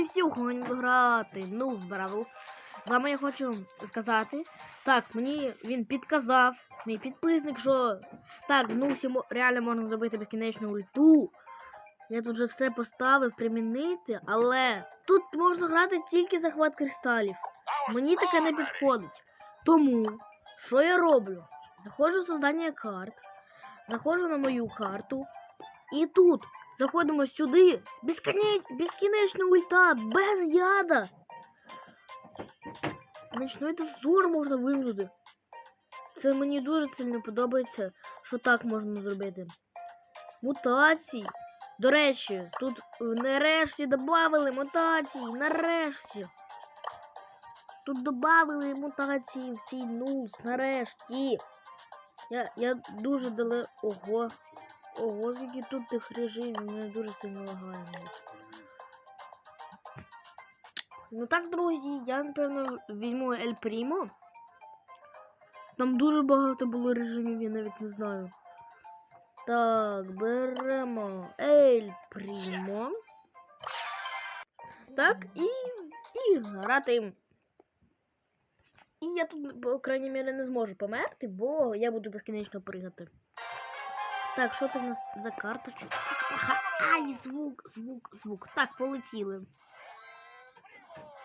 ви сьогодні грати. Ну. З вами я хочу сказати. Так, мені він підказав, мій підписник, що так, в Нусі реально можна зробити безкінечну ульту. Я тут вже все поставив, примінити, але тут можна грати тільки захват кристалів. Мені таке не підходить. Тому, що я роблю? Заходжу в создання карт, заходжу на мою карту, і тут заходимо сюди. Безконеч... Безкінечна ульта, без яда. Ночний дозор можна вимкнути. Це мені дуже сильно подобається, що так можна зробити. Мутації. До речі, тут нарешті додали мутації. Нарешті. Тут додали мутації в цій нус. Нарешті. Я, я дуже дале. Ого. Ого, скільки тут тих режимів, мене дуже сильно лагає. Ну так, друзі, я напевно візьму Ель Прімо. Там дуже багато було режимів, я навіть не знаю. Так, беремо Ель Прімо. Так, і, і грати. І я тут, по крайній мірі, не зможу померти, бо я буду безкінечно пригати. Так, що це в нас за карточка? Ай, звук, звук, звук. Так, полетіли.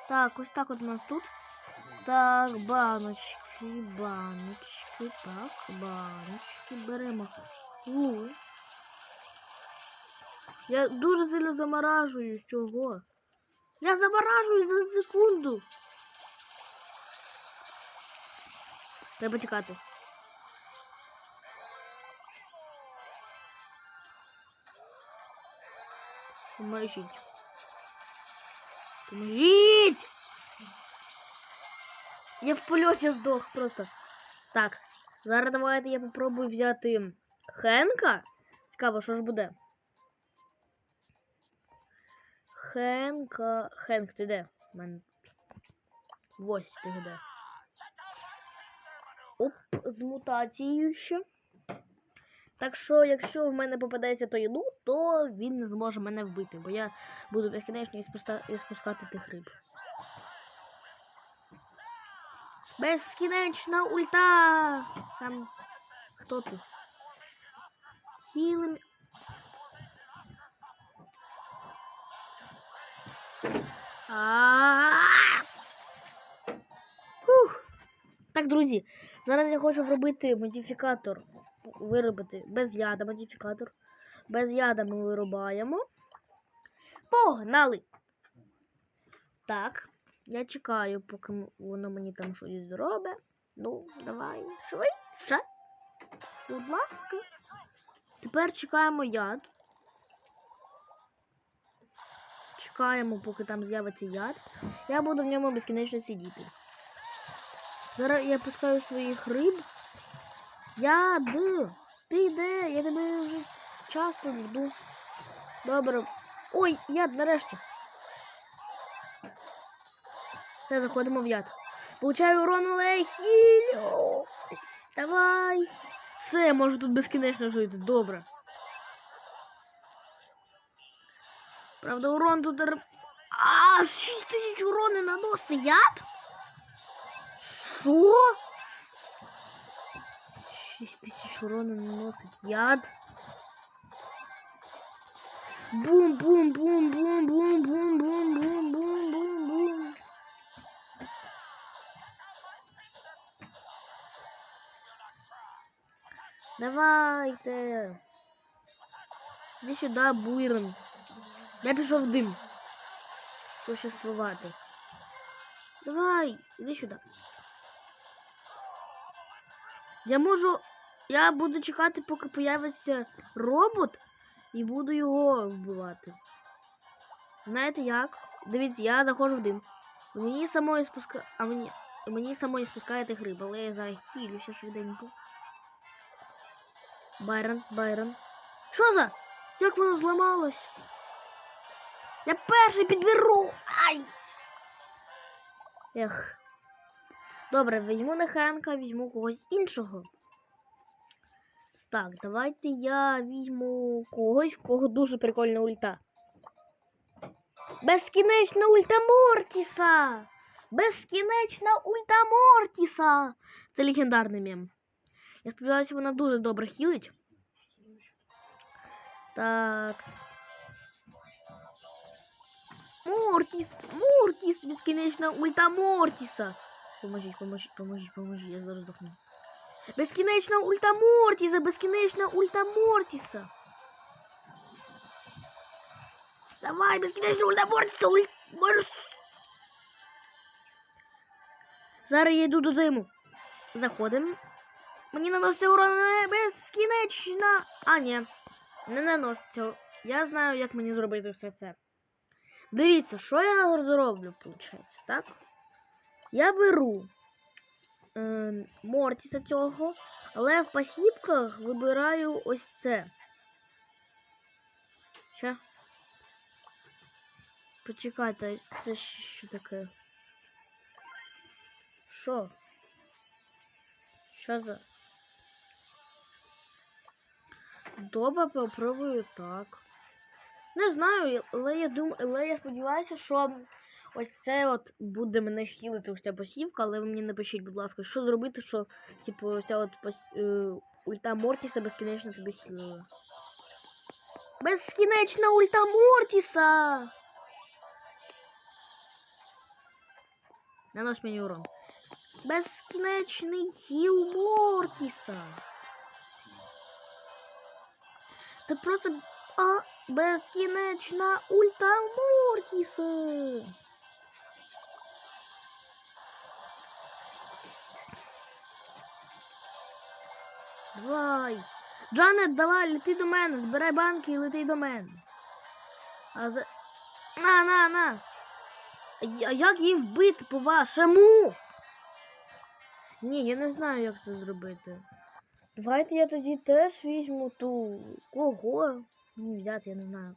Так, ось так от у нас тут. Так, баночки, баночки, так, баночки. Беремо. У. Я дуже сильно заморажую. Чого? Я заморажую за секунду. Треба тікати. Поможіть. Поможіть! Я в польоті здох просто. Так, зараз давайте я попробую взяти Хенка. Цікаво, що ж буде. Хенка. Хенк, ти де? У мене. Ось ти де. Оп, з мутацією ще. Так що, якщо в мене попадеться той лут, то він не зможе мене вбити, бо я буду безкінечно іспуста- іспускати тих риб. Безкінечна ульта! Там хто тут? Хілим. Фух. Так, друзі, зараз я хочу зробити модифікатор. Виробити без яда модифікатор. Без яда ми вирубаємо. Погнали! Так, я чекаю, поки воно мені там щось зробить. Ну, давай, швидше. Будь ласка. Тепер чекаємо яд. Чекаємо, поки там з'явиться яд. Я буду в ньому безкінечно сидіти. Зараз я пускаю своїх риб. Яд! Ти де? Я тебе вже часто жду. Добре. Ой, яд нарешті. Все, заходимо в яд. Получаю урон, але я. Давай. Все, можу тут безкінечно жити. Добре. Правда, урон тут... А, 6 тисяч урони наносить яд? Що? 6000 урона наносит яд. Бум-бум-бум-бум-бум-бум-бум-бум-бум-бум-бум. Давай-ка иди сюда, буйрон. Я пішов в дим. Существувати. Давай, иди сюда. Я можу. Я буду чекати, поки появиться робот, і буду його вбивати. Знаєте як? Дивіться, я заходжу в дим. Мені самої спуска... А мені... Мені самої спускає тих риб, але я захилюся швиденько. Байрон, Байрон. Що за? Як воно зламалось? Я перший підберу! Ай! Ех. Добре, візьму не Хенка, візьму когось іншого. Так, давайте я візьму когось, в кого дуже прикольна ульта. Безкінечна ульта Мортіса! Безкінечна ульта Мортіса! Це легендарний мем. Я сподіваюся, вона дуже добре хілить. Так. Мортіс! Мортіс! Безкінечна ульта Мортіса! Поможіть, поможіть, поможіть, поможіть, я зараз здохну. Безкінечна ульта Мортіса! Безкінечна ульта Мортіса! Давай, безкінечна ульта Мортіса! Уль... Морс! Зараз я йду до диму. Заходимо. Мені наноситься урон не безкінечна. А, ні. Не наноситься. Я знаю, як мені зробити все це. Дивіться, що я зроблю, виходить, так? Я беру е, Мортіса цього, але в пасібках вибираю ось це. Що? Почекайте, це що таке? Що? Що за? Добре, попробую так. Не знаю, але я думаю, але я сподіваюся, що ось це от буде мене хілити ось ця посівка, але ви мені напишіть, будь ласка, що зробити, що типу ось ця от пос... е, ульта Мортіса безкінечно тобі хілила. Безкінечна ульта Мортіса! Нанось мені урон. Безкінечний хіл Мортіса. Це просто а, безкінечна ульта Мортіса. Давай. Джанет, давай, лети до мене, збирай банки і лети до мене. А за... На, на, на. А як її вбити по-вашому? Ні, я не знаю, як це зробити. Давайте я тоді теж візьму ту кого мені взяти, я не знаю.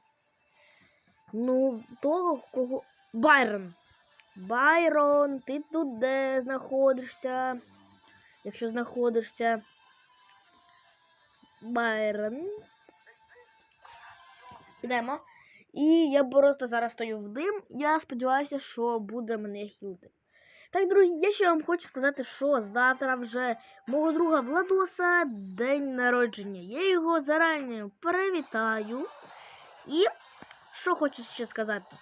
Ну, того, кого. Байрон. Байрон, ти тут де знаходишся? Якщо знаходишся. Байрон. Підемо. І я просто зараз стою в дим. Я сподіваюся, що буде мене хілити. Так, друзі, я ще вам хочу сказати, що завтра вже мого друга Владоса день народження. Я його зарані привітаю. І що хочу ще сказати?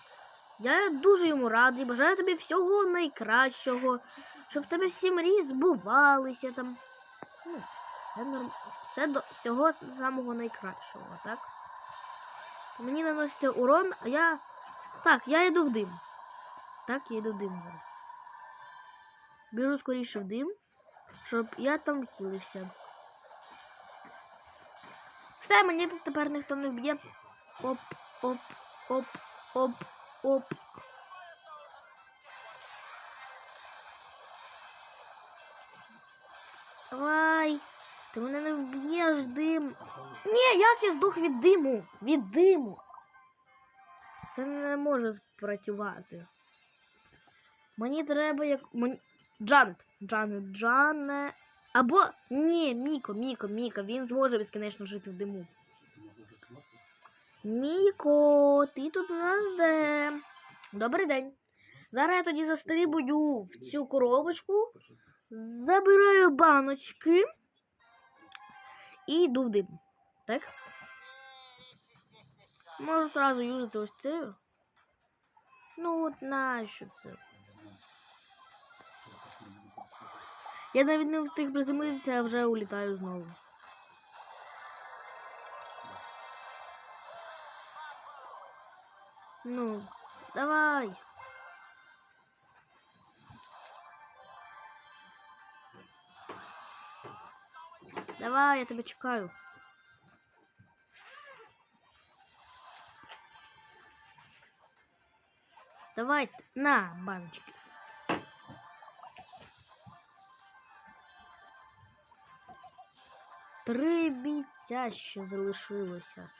Я дуже йому радий, бажаю тобі всього найкращого, щоб в тебе всі мрії збувалися там. Ну, все, норм... все до всього самого найкращого, так? Мені наноситься урон, а я. Так, я йду в дим. Так, я йду в дим зараз. Біжу скоріше в дим, щоб я там хілився. Все, мені тут тепер ніхто не вб'є. Оп, оп, оп, оп, оп. Давай. Ти мене не вб'єш дим. Ні, як я здох від диму? Від диму. Це не може спрацювати. Мені треба як. Мені... Джанет. Джанет, Джане. Або. Ні, Міко, Міко, Міко. Він зможе безкінечно жити в диму. Міко, ти тут у нас де? Добрий день. Зараз я тоді застрибую в цю коробочку, забираю баночки і йду в дим. Так? Можу сразу юзати ось це. Ну от нащо це? Я навіть не встиг приземлитися, а вже улітаю знову. Ну, давай. Давай, я тебе чекаю. Давай, на, баночки. Три бійця ще залишилося.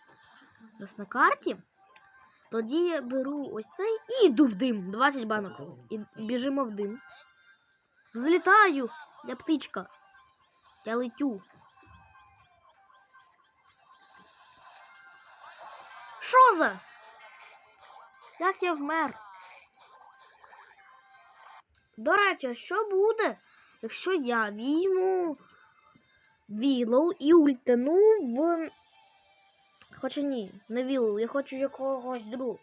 Нас на карті. Тоді я беру ось цей і йду в дим. 20 банок. І біжимо в дим. Взлітаю. Я птичка. Я летю. Що за? Як я вмер? До речі, що буде, якщо я візьму Вілоу і ультану в. Хоча ні, не Вілоу, я хочу якогось другого.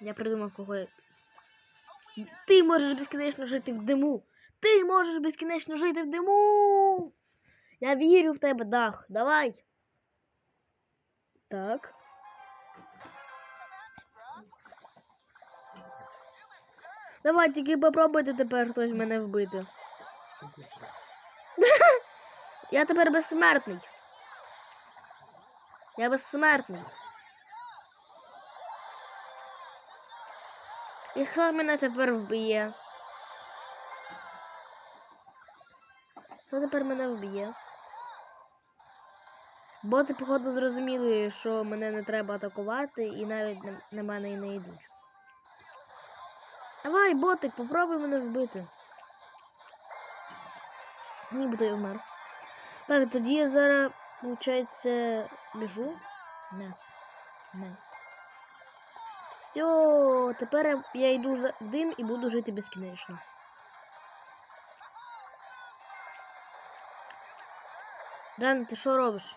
Я придумав кого. Ти можеш безкінечно жити в диму. Ти можеш безкінечно жити в диму. Я вірю в тебе, дах. Давай. Так. Давай, тільки попробуйте тепер хтось мене вбити. Я тепер безсмертний. Я безсмертний. І хто мене тепер вб'є? Хто тепер мене вб'є? Боти, походу, зрозуміли, що мене не треба атакувати, і навіть на, мене і не йдуть. Давай, ботик, попробуй мене вбити. Нібито я вмер. Так, тоді я зараз, виходить, біжу. Не. Не. Все, тепер я- йду за- дим і буду жити безкінечно. Джан, ти що робиш?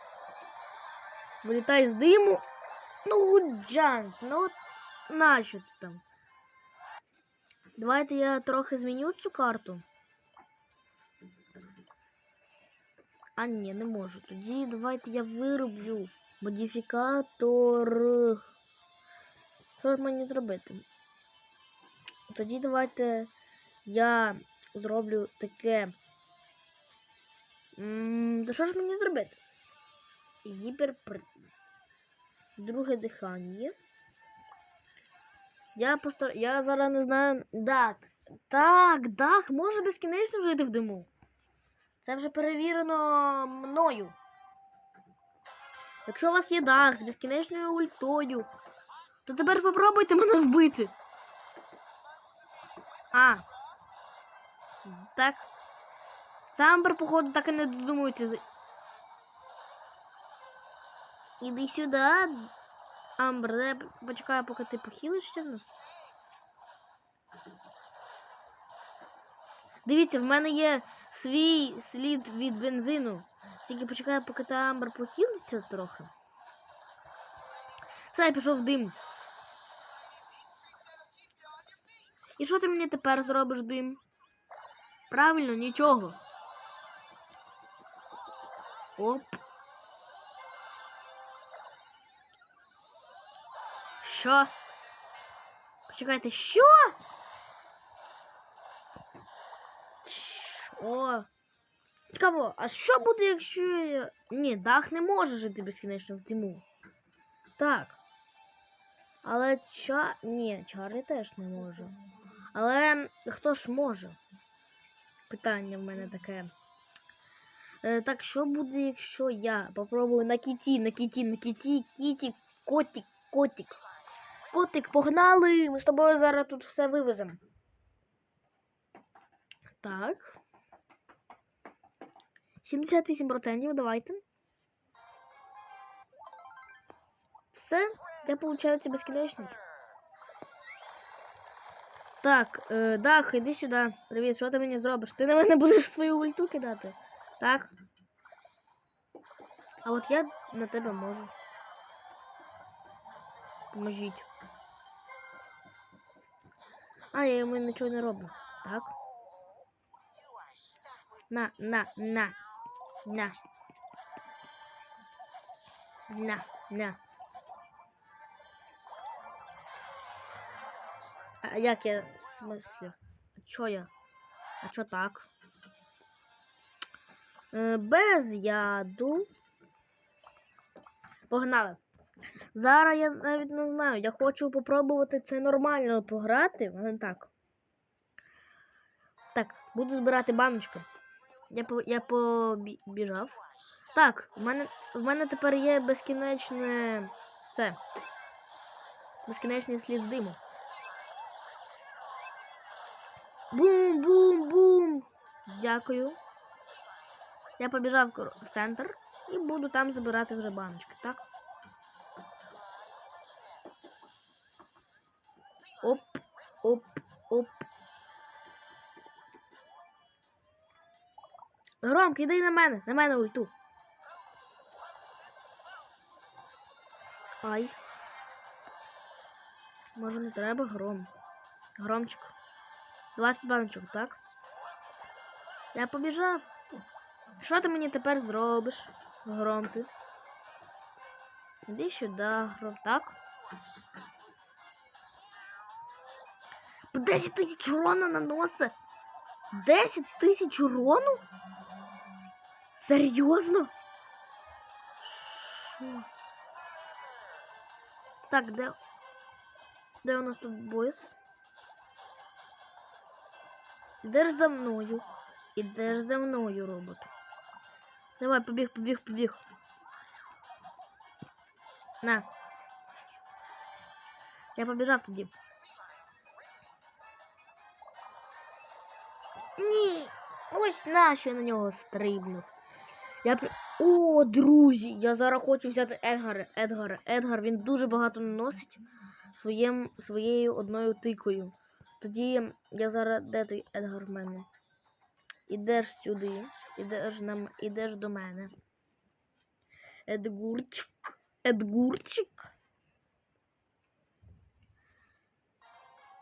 Вилітай з диму. Ну, Джан, ну нащо ти там? Давайте я трохи зміню цю карту. А ні, не можу. Тоді давайте я вироблю модифікатор. Що ж мені зробити? Тоді давайте я зроблю таке. То що ж мені зробити? Гіперпр... Друге дихання. Я постар... Я зараз не знаю. Так. Так, дах може безкінечно жити в диму. Це вже перевірено мною. Якщо у вас є дах з безкінечною ультою, то тепер попробуйте мене вбити. А. Так. Самбер, походу, так і не додумується. Іди сюди. Амбер, дай я почекаю, поки ти похилишся в нас. Дивіться, в мене є свій слід від бензину. Тільки почекаю, поки та Амбер похилиться трохи. Все, я пішов в дим. І що ти мені тепер зробиш дим? Правильно, нічого. Оп. Що? Почекайте, що? Що? Цікаво, а що буде, якщо. Ні, дах не може жити безкінечно в диму. Так. Але ча. Ні, Чарлі теж не може. Але хто ж може? Питання в мене таке. Е, так, що буде, якщо я попробую на кіті, на кіті, на кіті, кіті, котик, котик. Котик, погнали! Ми з тобою зараз тут все вивеземо. Так. 78%, давайте. Все, я получаю безкінечний. Так, е, Дах, іди сюди. Привіт, що ти мені зробиш? Ти на мене будеш свою ульту кидати? Так? А от я на тебе можу. Поможіть. А, я йому нічого не роблю. Так. На, на, на. На. На, на. А як я в смислі? А чо я? А чо так? Е, без яду. Погнали. Зараз я навіть не знаю. Я хочу попробувати це нормально пограти, а не так. Так, буду збирати баночки. Я по, я побіжав. Так, в мене, в мене тепер є безкінечне це. Безкінечний слід диму. Бум-бум-бум! Дякую. Я побіжав в центр і буду там забирати вже баночки, так? Оп, оп, оп. Громко, іди на мене, на мене ульту. Ай. Може не треба гром. Громчик. 20 баночок, так? Я побіжав. Що ти мені тепер зробиш? Гром ти? Іди сюди, гром, так? 10 тисяч урона наносить. 10 тисяч урону? Серйозно? Що? Так, де. Де у нас тут бойс? Ідеш за мною. Ідеш за мною, робот. Давай, побіг, побіг, побіг. На. Я побіжав тоді. Ось нащо я на нього стрибнув. Я при... О, друзі! Я зараз хочу взяти Едгара. Едгара. Едгар, він дуже багато наносить своєм, своєю одною тикою. Тоді я зараз. Де той Едгар в мене? Ідеш сюди. Ідеш, на... ідеш до мене. Едгурчик. Едгурчик.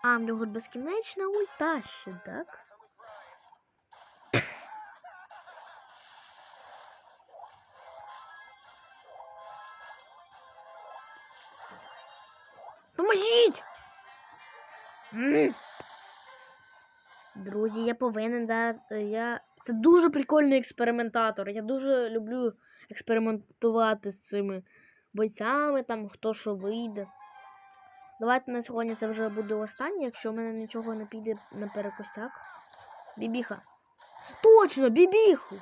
А, в нього безкінечна ульта ще, так? Поможіть! Друзі, я повинен зараз. е, Я... Це дуже прикольний експериментатор. Я дуже люблю експериментувати з цими бойцями, там хто що вийде. Давайте на сьогодні це вже буде останнє, якщо в мене нічого не піде на перекосяк. Бібіха. Точно, бібіху!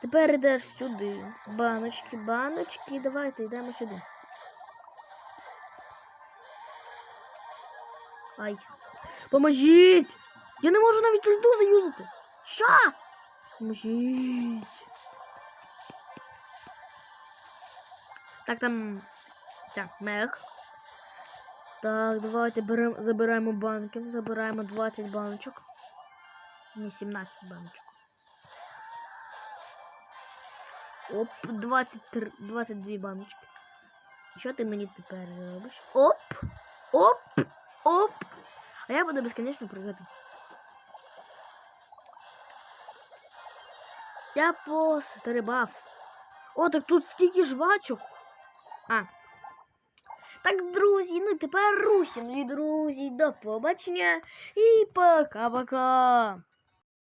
Тепер йдеш сюди. Баночки, баночки. Давайте йдемо сюди. Ай. Поможіть! Я не можу навіть ульту заюзати. Що? Поможіть. Так, там. Так, мех. Так, давайте берем, забираємо банки. Забираємо 20 баночок. Не 17 баночок. Оп, 23, 22 баночки. Що ти мені тепер робиш? Оп! Оп! Оп! А я буду безконечно прыгати. Я пострибав. О, так тут скільки жвачок. А. Так, друзі, ну тепер русі, мої друзі, до побачення і пока-пока.